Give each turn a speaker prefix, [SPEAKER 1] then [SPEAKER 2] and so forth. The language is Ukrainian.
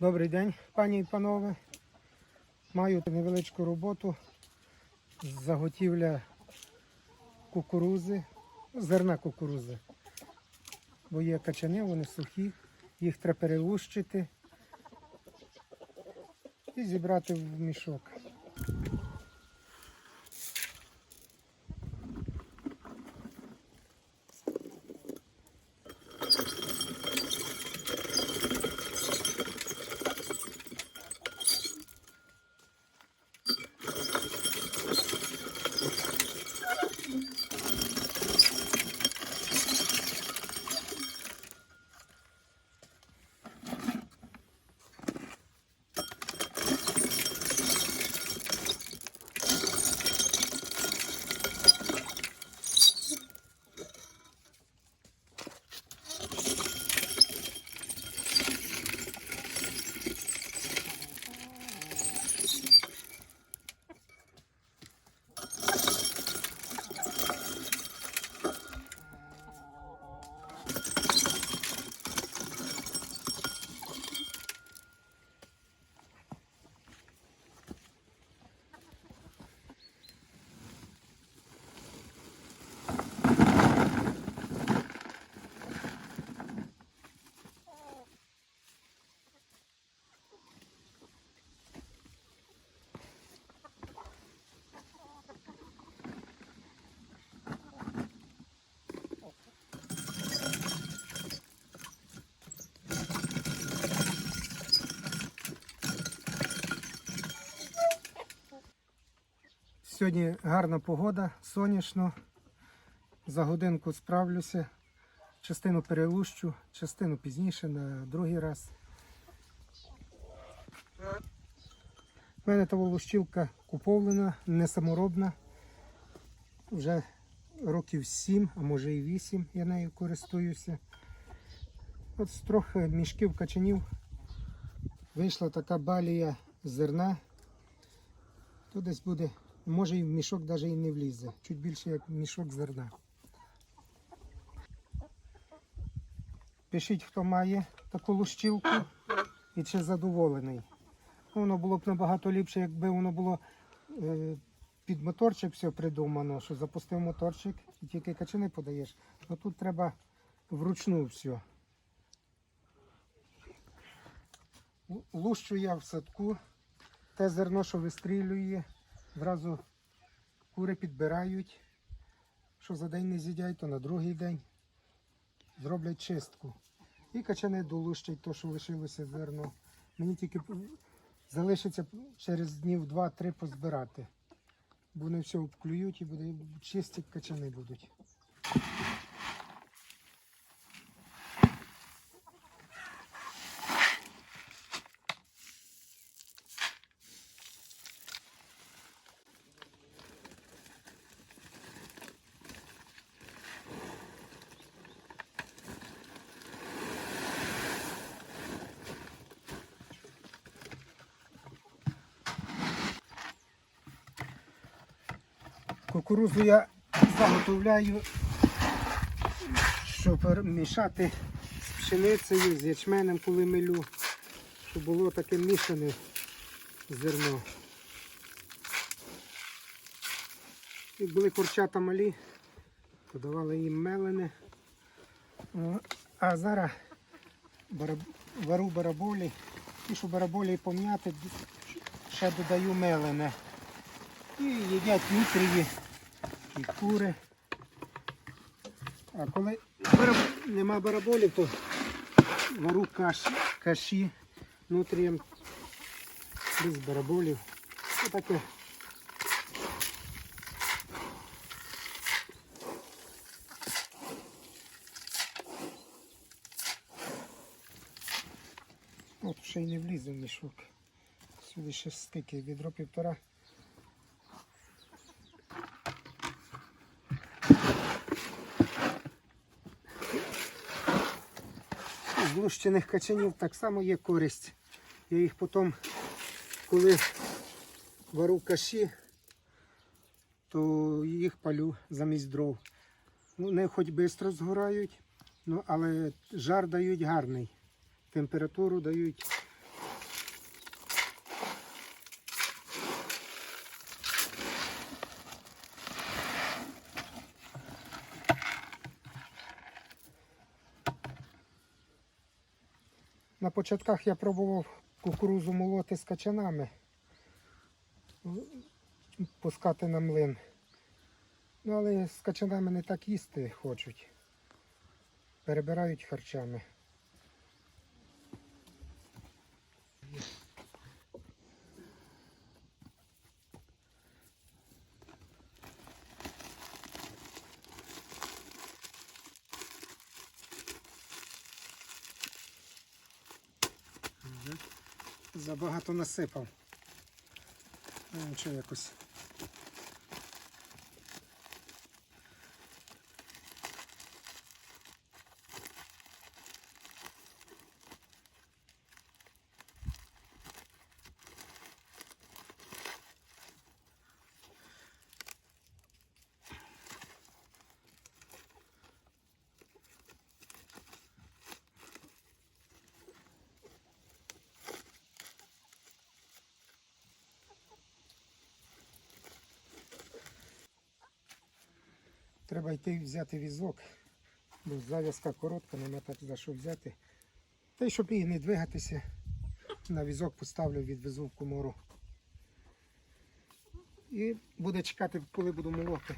[SPEAKER 1] Добрий день, пані і панове. Маю невеличку роботу з заготівля кукурузи, зерна кукурузи. Бо є качани, вони сухі, їх треба перелущити і зібрати в мішок. Сьогодні гарна погода, сонячно. За годинку справлюся. Частину перелущу, частину пізніше на другий раз. У мене та лущилка куповлена, не саморобна. Вже років 7, а може і 8 я нею користуюся. От з трохи мішків качанів вийшла така балія зерна. То десь буде, може і в мішок навіть і не влізе. Чуть більше як мішок зерна. Пишіть, хто має таку лущилку і чи задоволений. Ну, Воно було б набагато ліпше, якби воно було е, під моторчик все придумано, що запустив моторчик і тільки качани подаєш. А тут треба вручну все. Лущу я в садку. Те зерно, що вистрілює, зразу кури підбирають. Що за день не з'їдять, то на другий день зроблять чистку. І качани долущать то, що лишилося зерно. Мені тільки залишиться через днів 2-3 позбирати. Бо вони все обклюють і буде чисті качани будуть. Кукурузу я заготовляю, щоб перемішати з пшеницею, з ячменем, коли милю, щоб було таке мішане зерно. І були курчата малі, то давали їм мелене. А зараз вару бараболі. І щоб бараболі пом'яти, ще додаю мелене. І їдять нутрії і кури. А коли нема бараболів, то вару каш, каші нутрієм без бараболів. Отаке. От ще й не влізе в мішок. Сюди ще скільки, відро півтора. З каченів так само є користь. Я їх потім, коли вару каші, то їх палю замість дров. Ну, Вони хоч швидко згорають, ну, але жар дають гарний. Температуру дають На початках я пробував кукурузу молоти з качанами, пускати на млин. Ну, але з качанами не так їсти хочуть. Перебирають харчами. Забагато насипав. Ну, нічого якось. Треба йти взяти візок, бо зав'язка коротка, нема так за що взяти. Та й щоб її не двигатися, на візок поставлю, відвезу в комору. І буде чекати, коли буду молоти.